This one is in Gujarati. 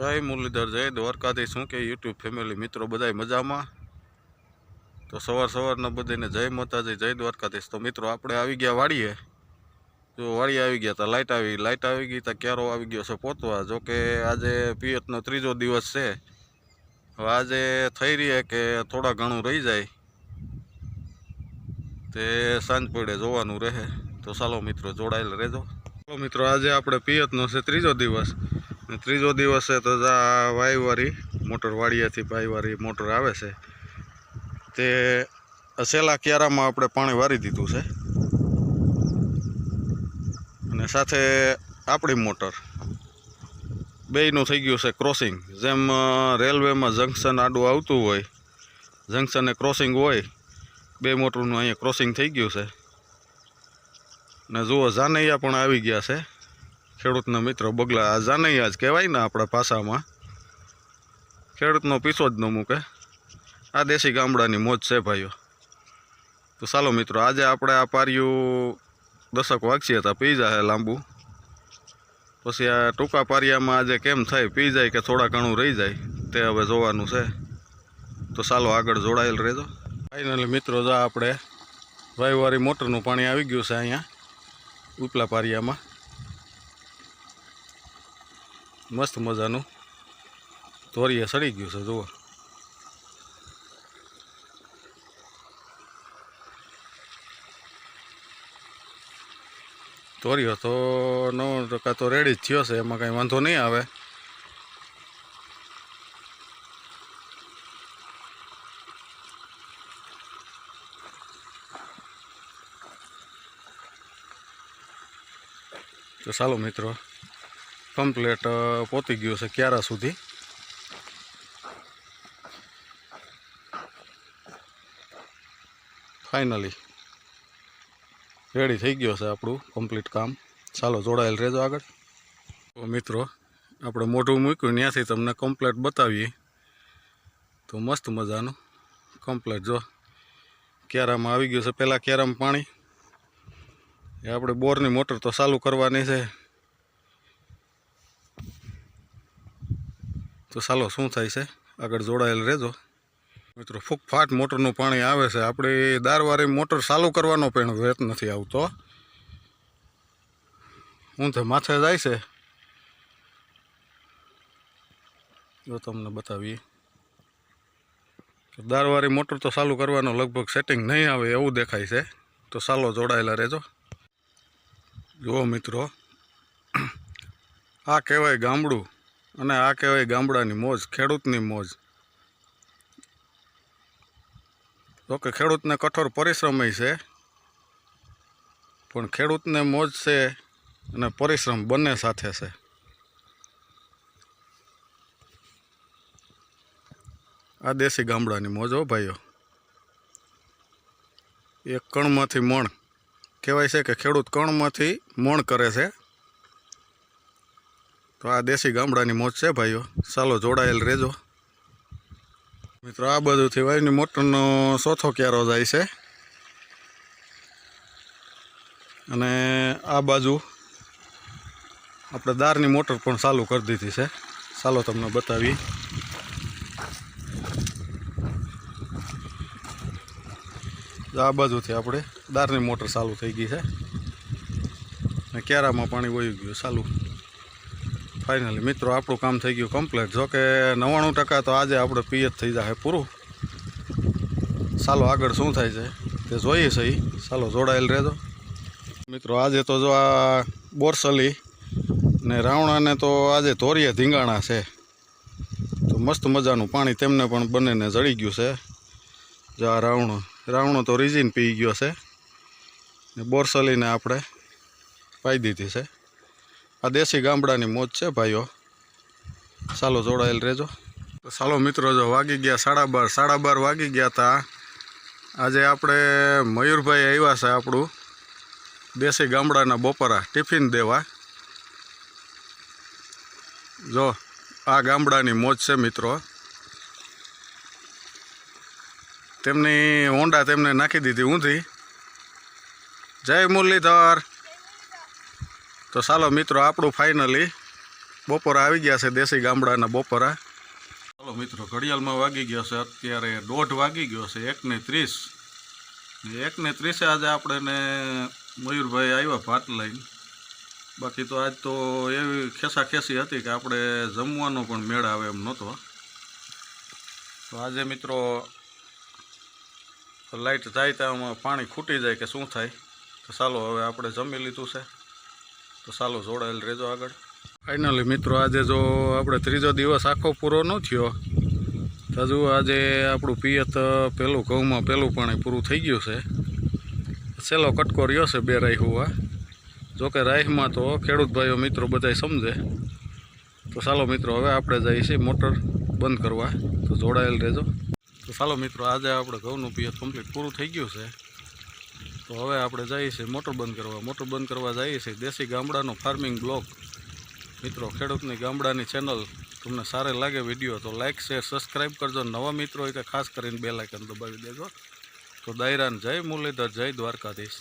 જય મુરલીધર, જય દ્વારકાધીશ. શું કે યુટ્યુબ ફેમિલી મિત્રો બધાય મજામાં? તો સવાર સવારના બધાને જય માતાજી, જય દ્વારકાધીશ. તો મિત્રો, આપણે આવી ગયા વાડીએ. જો વાડી આવી ગયા તા લાઇટ આવી લાઇટ આવી ગઈ તા, ક્યારો આવી ગયો છે પોતવા. જો કે આજે પિયતનો ત્રીજો દિવસ છે. હવે આજે થઈ રહી કે થોડા ઘણું રહી જાય. તે સાંજ પડે જોવાનું રહે. તો ચાલો મિત્રો, જોડાયેલ રહેજો. ચાલો મિત્રો, આજે આપણે પિયતનો છે ત્રીજો દિવસ. ત્રીજો દિવસ છે તો આ વાયુવાળી મોટર વાડિયાથી ભાઈવાળી મોટર આવે છે. તે છેલ્લા ક્યારામાં આપણે પાણી વારી દીધું છે. અને સાથે આપણી મોટર. બેયનું થઈ ગયું છે ક્રોસિંગ. જેમ રેલવેમાં જંકશન આડું આવતું હોય, જંકશને ક્રોસિંગ હોય, બે મોટરનું અહીંયા ક્રોસિંગ થઈ ગયું છે. ને જુઓ, જાનૈયા પણ આવી ગયા છે. ખેડૂતના મિત્રો બગલા આ જાનૈયા જ કહેવાય ને આપણા પાસામાં ખેડૂતનો પીછો જ ન મૂકે. આ દેશી ગામડાની મોજ છે ભાઈઓ. તો ચાલો મિત્રો, આજે આપણે આ પારિયું દશક વાગશે હતા પી જાય લાંબુ. પછી આ ટૂંકા પારિયામાં આજે કેમ થાય, પી જાય કે થોડા ઘણું રહી જાય, તે હવે જોવાનું છે. તો ચાલો આગળ જોડાયેલ રહેજો. ફાઇનલી મિત્રો, જો આપણે વાયુવાળી મોટરનું પાણી આવી ગયું છે અહીંયા, ઉપલા પારિયામાં. મસ્ત મજાનું. તોરીએ સડી ગયું છે, જુઓ. તોર્યો તો નવ ટકા તો રેડી જ થયો છે, એમાં કાંઈ વાંધો નહીં આવે. તો ચાલો મિત્રો કમ્પ્લેટ પહોંચી ગયું છે ક્યારા સુધી? ફાઇનલી રેડી થઈ ગયો છે આપણું કમ્પ્લીટ કામ. ચાલો, જોડાયેલ રહેજો આગળ. તો મિત્રો, આપણે મોઢું મૂક્યું, ત્યાંથી તમને કમ્પ્લેટ બતાવીએ. તો મસ્ત મજાનું. કમ્પ્લેટ જો. ક્યારામાં આવી ગયું છે, પહેલાં ક્યારામાં પાણી. એ આપણે બોરની મોટર તો ચાલુ કરવાની છે. તો ચાલો શું થાય છે? આગળ જોડાયેલ રહેજો. મિત્રો, ફૂકફાટ મોટરનું પાણી આવે છે. આપણે દારવારે મોટર ચાલુ કરવાનો પણ વેત નથી આવતો. હું તો માથે જાય છે? જો તમને બતાવીએ. કે દારવાળી મોટર તો ચાલુ કરવાનો લગભગ સેટિંગ નહીં આવે એવું દેખાય છે. તો ચાલો, જોડાયેલા રહેજો. જુઓ મિત્રો, આ કહેવાય ગામડું. અને આ કહેવાય ગામડાની મોજ, ખેડૂતની મોજ. તો કે ખેડૂતને કઠોર પરિશ્રમય છે, પણ ખેડૂતને મોજ છે અને પરિશ્રમ બંને સાથે છે. આ દેશી ગામડાની મોજ હો ભાઈઓ. એક કણમાંથી મણ. કહેવાય છે કે ખેડૂત કણમાંથી મણ કરે છે. તો આ દેશી ગામડાની મોજ છે, ભાઈઓ. ચાલો જોડાયેલ રહેજો. મિત્રો, આ બધુંથી વાયુની મોટરનો ચોથો ક્યારો જાય છે. અને આ બાજુ આપણે દારની મોટર પણ ચાલુ કરી દીધી છે. ચાલો તમને બતાવી આ બાજુથી આપણે દારની મોટર ચાલુ થઈ ગઈ છે. અને ક્યારામાં પાણી વહી ગયું ચાલુ. ફાઇનલી મિત્રો, આપણું કામ થઈ ગયું કમ્પ્લીટ જો કે નવ્વાણું ટકા તો આજે આપણે પિયત થઈ જાય પૂરું. ચાલો આગળ શું થાય છે? તે જોઈએ છે એ ચાલો જોડાયેલ રહેજો. મિત્રો, આજે તો જો આ બોરસલી ને રાવણાને તો આજે ધોરીએ ધીંગાણા છે. તો મસ્ત મજાનું પાણી તેમને પણ બંનેને જળી ગયું છે. જો આ રાવણો રાવણો તો રીઝીન પી ગયો છે. ને બોરસલીને આપણે પાઈ દીધી છે. આ દેશી ગામડાની મોજ છે, ભાઈઓ. ચાલો જોડાયેલ રહેજો. ચાલો મિત્રો, જો વાગી ગયા સાડા બાર સાડા બાર વાગી ગયા તા. આજે આપણે મયુરભાઈ આવ્યા છે આપણું દેશી ગામડાના બપોરા ટિફિન દેવા. જો, આ ગામડાની મોજ છે મિત્રો. તેમની હોંડા તેમને નાખી દીધી ઊંધી. જય મુરલીધર. તો ચાલો મિત્રો, આપણું ફાઇનલી બપોરા આવી ગયા છે દેશી ગામડાના બપોરા. ચાલો મિત્રો, ઘડિયાળમાં વાગી ગયો છે, અત્યારે દોઢ વાગી ગયો છે, એકને ત્રીસ. એકને ત્રીસે આજે આપણે ને મયુરભાઈ આવ્યા ભાત લઈને. બાકી તો આજ તો એવી ખેસા ખેસી હતી કે આપણે જમવાનો પણ મેળ આવે એમ નહોતો. તો આજે મિત્રો લાઇટ જાય ત્યાં પાણી ખૂટી જાય કે શું થાય? તો ચાલો હવે આપણે જમી લીધું છે. તો ચાલો જોડાયેલ રહેજો આગળ. ફાઇનલી મિત્રો, આજે જો આપણે ત્રીજો દિવસ આખો પૂરો ન થયો હજુ આજે આપણું પિયત પહેલું ઘઉંમાં પહેલું પાણી પૂરું થઈ ગયું છે. છેલ્લો કટકો રહ્યો છે બે રાઈ હોવા. જોકે રાઈમાં તો ખેડૂત ભાઈઓ, મિત્રો, બધાય સમજે. તો ચાલો મિત્રો, હવે આપણે જઈએ છીએ મોટર બંધ કરવા. તો જોડાયેલ રહેજો. તો ચાલો મિત્રો, આજે આપણે ઘઉંનું પિયત કમ્પ્લીટ પૂરું થઈ ગયું છે. તો હવે આપણે જઈએ છીએ મોટર બંધ કરવા. મોટર બંધ કરવા જઈએ છીએ દેશી ગામડાનો ફાર્મિંગ બ્લોક મિત્રો, ખેડૂતની ગામડાની ચેનલ તમને સારે લાગે વીડિયો તો લાઇક શેર સબસ્ક્રાઈબ કરજો. નવા મિત્રો હોય તો ખાસ કરીને બે લાઇકન દબાવી દેજો. તો દાયરાન જય મુરલીધર, જય દ્વારકાધીશ.